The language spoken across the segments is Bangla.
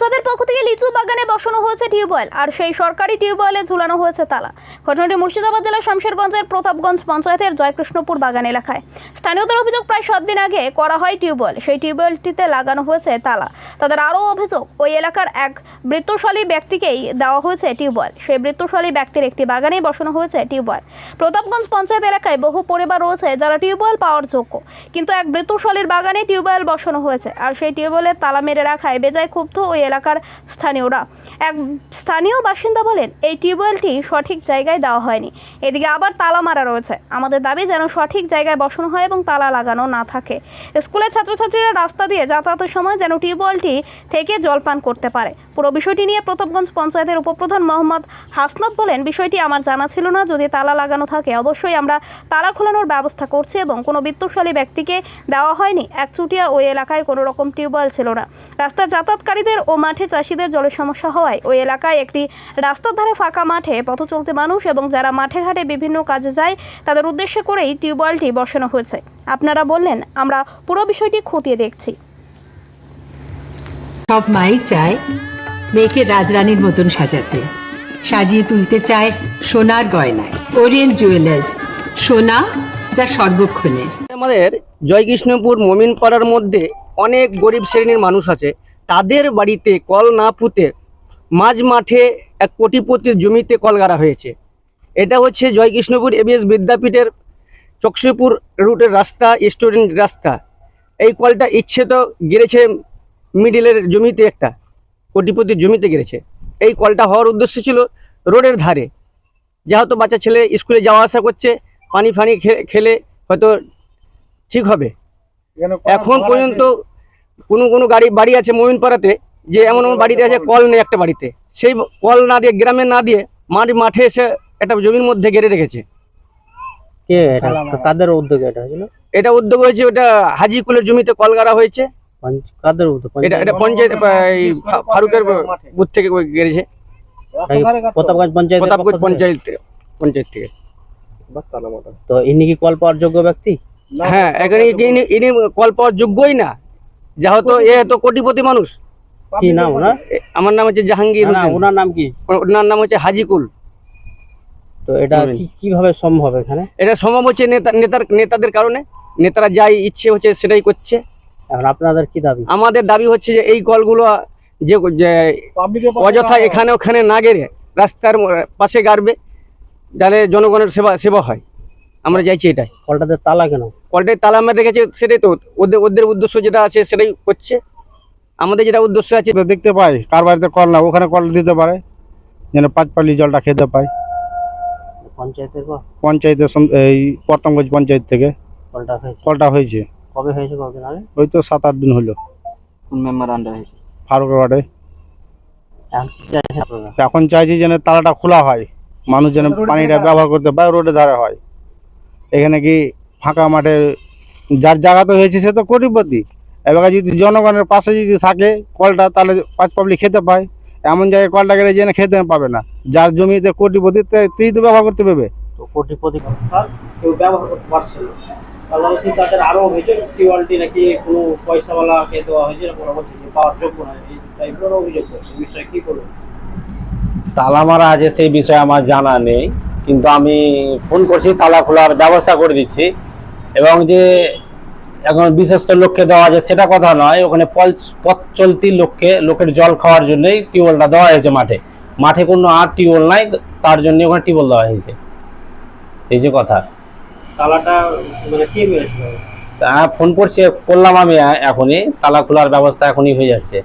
পঞ্চায়েতের পক্ষ থেকে লিচু বাগানে বসানো হয়েছে টিউবওয়েল, আর সেই সরকারি টিউবওয়েলে ঝুলানো হয়েছে তালা। ঘটনাটি মুর্শিদাবাদ জেলার শামশেরগঞ্জের প্রতাপগঞ্জ পঞ্চায়েতের জয়কৃষ্ণপুর বাগান এলাকায়। স্থানীয়দের অভিযোগ প্রায় সাত দিন আগে করা হয় টিউবওয়েল, সেই টিউবওয়েলটিতে লাগানো হয়েছে তালা। তাদের আরও অভিযোগ, ওই এলাকার এক বৃত্তশালী ব্যক্তিকেই দেওয়া হয়েছে টিউবওয়েল। সেই বৃত্তশালী ব্যক্তির একটি বাগানেই বসানো হয়েছে টিউবওয়েল। প্রতাপগঞ্জ পঞ্চায়েত এলাকায় বহু পরিবার রয়েছে যারা টিউবওয়েল পাওয়ার যোগ্য, কিন্তু এক বৃত্তশালীর বাগানে টিউবওয়েল বসানো হয়েছে, আর সেই টিউবওয়েলের তালা মেরে রাখায় বেজায় ক্ষুব্ধ ওই এলাকার স্থানীয়রা। এক স্থানীয় বাসিন্দা বলেন, এই টিউবওয়েলটি সঠিক জায়গায় দেওয়া হয়নি। এদিকে আবার তালা মারা রয়েছে। আমাদের দাবি যেন সঠিক জায়গায় বসানো হয় এবং তালা লাগানো না থাকে। স্কুলের ছাত্রছাত্রীরা রাস্তা দিয়ে যাতায়াতের সময় যেন টিউবওয়েলটি থেকে জল পান করতে পারে। পুরো বিষয়টি নিয়ে প্রতাপগঞ্জ পঞ্চায়েতের উপপ্রধান মোহাম্মদ হাসনাত বলেন, বিষয়টি আমার জানা ছিল না। যদি তালা লাগানো থাকে, অবশ্যই আমরা তালা খোলানোর ব্যবস্থা করছি এবং কোনো বিত্তশালী ব্যক্তিকে দেওয়া হয়নি। একচুটিয়া ওই এলাকায় কোনো রকম টিউবওয়েল ছিল না। রাস্তার যাতায়াতকারীদের ও মাঠে চাষিদের জলের সমস্যা হওয়ায় ওই এলাকায় একটি রাস্তার ধারে ফাঁকা মাঠে পথ চলতে মানুষ এবং যারা মাঠে ঘাটে বিভিন্ন কাজে যায় তাদের উদ্দেশ্য করেই টিউবওয়েলটি বসানো হয়েছে। আপনারা বললেন আমরা পুরো বিষয়টি খতিয়ে দেখছি। সব মাই চায় মেয়েকে রাজরানীর মতন সাজাতে। সাজিয়ে তুলতে চায় সোনার গয়নায়। ওরিয়েন্ট জুয়েলার্স সোনা যা সর্বক্ষণের। আমাদের জয়কৃষ্ণপুর মমিন পাড়ার মধ্যে অনেক গরিব শ্রেণির মানুষ আছে। তাদের বাড়িতে কল না পুঁতে মাঝ মাঠে এক কোটিপতির জমিতে কল গাড়া হয়েছে। এটা হচ্ছে জয়কৃষ্ণপুর এবিএস বিদ্যাপীঠের চকসিপুর রুটের রাস্তা স্টুডেন্ট রাস্তা। এই কলটা ইচ্ছে তো গেড়েছে মিডিলের জমিতে একটা কোটিপতির জমিতে গেড়েছে। এই কলটা হওয়ার উদ্দেশ্য ছিল রোডের ধারে। যেহেতু বাচ্চা ছেলে স্কুলে যাওয়া আসা করছে পানি ফানি খে- খেলে হয়তো ঠিক হবে। এখন পর্যন্ত কোনো কোনো গাড়ি বাড়ি আছে মোমিনপাড়াতে যে এমন এমন বাড়িতে আছে কল নেই একটা বাড়িতে। সেই কল না দিয়ে গ্রামে না দিয়ে মাঠ মাঠে এসে একটা জমির মধ্যে গেড়ে রেখেছে। কে এটা? কাদের উদ্যোগে এটা হয়েছিল? এটা উদ্যোগ হয়েছে ওটা হাজিকুলের জমিতে কল গাড়া হয়েছে। পঞ্চ- কাদের উদ্যোগ? এটা এটা পঞ্চায়েত ফারুকের বুথ থেকে ওই গেড়েছে। প্রতাপগঞ্জ পঞ্চায়েত প্রতাপগঞ্জ পঞ্চায়েত থেকে- পঞ্চায়েত থেকে। তো ইনি কি কল পাওয়ার যোগ্য ব্যক্তি? হ্যাঁ এখানে ইনি কল পাওয়ার যোগ্যই না। যেহেতু এ তো কোটিপতি মানুষ। কি নাম ওনার? আমার নাম হচ্ছে জাহাঙ্গীর হোসেন। ওনার নাম কি? ওনার নাম হচ্ছে হাজিকুল। তো এটা কীভাবে সম্ভব এখানে? এটা সম্ভব হচ্ছে নেতা নেতার নেতাদের কারণে। নেতারা যাই ইচ্ছে হচ্ছে সেটাই করছে। এখন আপনাদের কি দাবি? আমাদের দাবি হচ্ছে যে এই কলগুলো যে অযথা এখানে ওখানে না গেড়ে রাস্তার পাশে গাড়বে যাতে জনগণের সেবা সেবা হয়। আমরা চাইছি এটাই। কলটাতে তালা কেন? কলটায় তালা মেরে রেখেছে সেটাই তো। ওদের ওদের উদ্দেশ্য যেটা আছে সেটাই করছে আমাদের যেটা উদ্দেশ্য আছে তো দেখতে পাই কার বাড়িতে কল না ওখানে কল দিতে পারে। যেন পাঁচ পালি জলটা খেতে পায় পঞ্চায়েতের পঞ্চায়েতের এই প্রথমগঞ্জ পঞ্চায়েত থেকে। কলটা হয়েছে? কলটা হয়েছে। কবে হয়েছে কতদিন আগে ওই তো সাত আট দিন হলো। মেম্বার আন্ডার হয়েছে? ফারুকের ওয়ার্ডে। এখন কি চাইছেন আপনারা? এখন চাইছি যেন তালাটা খোলা হয়। মানুষ যেন পানিটা ব্যবহার করতে পারে রোডে ধারে হয়। এখানে কি ফাঁকা মাঠে যার জায়গা তো হয়েছে সে তো কোটিপতি। এবার যদি জনগণের পাশে যদি থাকে কলটা তাহলে পাঁচ পাবলিক খেতে পায়। এমন জায়গায় কলটা গেলে যেন খেতে পাবে না। যার জমিতে কোটিপতি তে- তিনি তো ব্যবহার করতে পারবে। তো কোটিপতি কেউ ব্যবহার করতে পারছে না। পাশাপাশি তাদের আরও অভিযোগ টিওয়ালটি নাকি কোনো পয়সাওয়ালাকে দেওয়া হয়েছে এরকম ওরা বলছে যে পাওয়ার যোগ্য না এই টাইপের অভিযোগ করছে। বিষয়ে কী করবে তালা মারা আছে সেই বিষয়ে আমার জানা নেই। কিন্তু আমি ফোন করছি তালা খোলার ব্যবস্থা করে দিচ্ছি। এবং যে এখন বিশেষত লোককে দেওয়া আছে সেটা কথা নয় ওখানে পল- পথ চলতি লোককে লোকের জল খাওয়ার জন্যই টিউবওয়েলটা দেওয়া হয়েছে মাঠে। মাঠে কোনো আর টিউবওয়েল নাই তার জন্য ওখানে টিউবওয়েল দেওয়া হয়েছে। এই যে কথা। তালাটা মানে কে ফোন করছে করলাম আমি এখনই। তালা খোলার ব্যবস্থা এখনই হয়ে যাচ্ছে।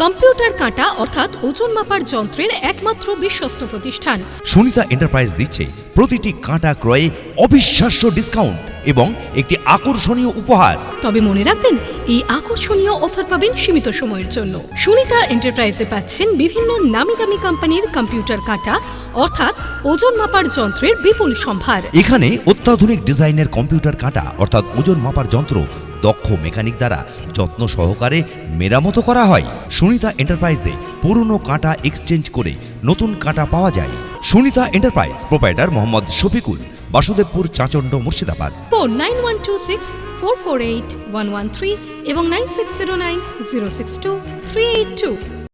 কম্পিউটার কাঁটা অর্থাৎ ওজন মাপার যন্ত্রের একমাত্র বিশ্বস্ত প্রতিষ্ঠান। সুনিতা এন্টারপ্রাইজ দিচ্ছে প্রতিটি কাঁটা ক্রয়ে অবিশ্বাস্য ডিসকাউন্ট এবং একটি আকর্ষণীয় উপহার। তবে মনে রাখবেন এই আকর্ষণীয় অফার পাবেন সীমিত সময়ের জন্য। সুনিতা এন্টারপ্রাইজে পাচ্ছেন বিভিন্ন নামি দামি কোম্পানির কম্পিউটার কাঁটা অর্থাৎ ওজন মাপার যন্ত্রের বিপুল সম্ভার। এখানে অত্যাধুনিক ডিজাইনের কম্পিউটার কাঁটা অর্থাৎ ওজন মাপার যন্ত্র দক্ষ মেকানিক দ্বারা যত্ন সহকারে মেরামত করা হয়। সুনিতা এন্টারপ্রাইজে পুরনো কাঁটা এক্সচেঞ্জ করে নতুন কাঁটা পাওয়া যায়। Sunita enterprise proprietor Mohammad Shafiqul, Basudebpur Chachand Murshidabad. Phone nine one two six four four eight one one three এবং nine six zero nine zero six two three eight two.